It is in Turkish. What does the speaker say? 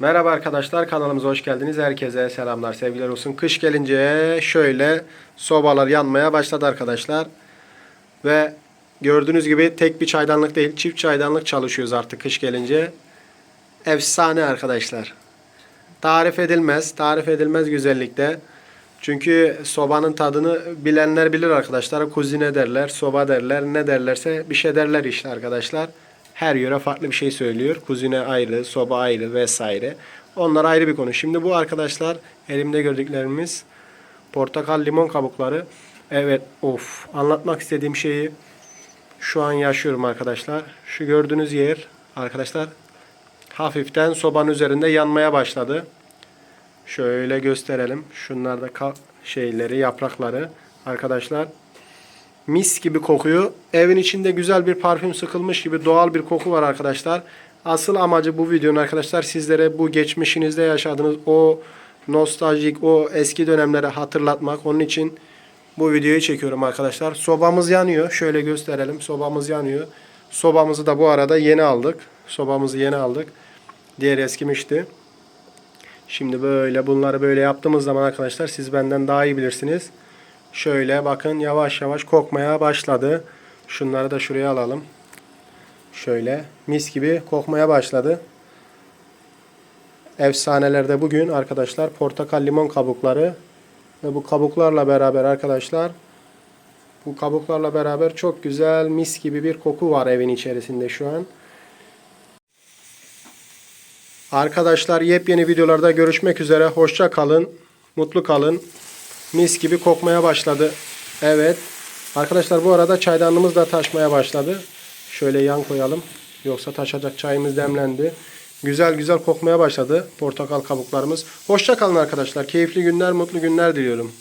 Merhaba arkadaşlar kanalımıza hoş geldiniz. Herkese selamlar sevgiler olsun. Kış gelince şöyle sobalar yanmaya başladı arkadaşlar. Ve gördüğünüz gibi tek bir çaydanlık değil çift çaydanlık çalışıyoruz artık kış gelince. Efsane arkadaşlar. Tarif edilmez. Tarif edilmez güzellikte. Çünkü sobanın tadını bilenler bilir arkadaşlar. Kuzine derler, soba derler, ne derlerse bir şey derler işte arkadaşlar. Her yöre farklı bir şey söylüyor. Kuzine ayrı, soba ayrı vesaire. Onlar ayrı bir konu. Şimdi bu arkadaşlar elimde gördüklerimiz portakal limon kabukları. Evet of anlatmak istediğim şeyi şu an yaşıyorum arkadaşlar. Şu gördüğünüz yer arkadaşlar hafiften sobanın üzerinde yanmaya başladı. Şöyle gösterelim. Şunlar da şeyleri, yaprakları arkadaşlar. Mis gibi kokuyor. Evin içinde güzel bir parfüm sıkılmış gibi doğal bir koku var arkadaşlar. Asıl amacı bu videonun arkadaşlar sizlere bu geçmişinizde yaşadığınız o nostaljik, o eski dönemleri hatırlatmak. Onun için bu videoyu çekiyorum arkadaşlar. Sobamız yanıyor. Şöyle gösterelim. Sobamız yanıyor. Sobamızı da bu arada yeni aldık. Sobamızı yeni aldık. Diğer eskimişti. Şimdi böyle bunları böyle yaptığımız zaman arkadaşlar siz benden daha iyi bilirsiniz. Şöyle bakın yavaş yavaş kokmaya başladı. Şunları da şuraya alalım. Şöyle mis gibi kokmaya başladı. Efsanelerde bugün arkadaşlar portakal limon kabukları ve bu kabuklarla beraber arkadaşlar bu kabuklarla beraber çok güzel mis gibi bir koku var evin içerisinde şu an. Arkadaşlar yepyeni videolarda görüşmek üzere. Hoşça kalın. Mutlu kalın. Mis gibi kokmaya başladı. Evet. Arkadaşlar bu arada çaydanlığımız da taşmaya başladı. Şöyle yan koyalım. Yoksa taşacak çayımız demlendi. Güzel güzel kokmaya başladı portakal kabuklarımız. Hoşça kalın arkadaşlar. Keyifli günler, mutlu günler diliyorum.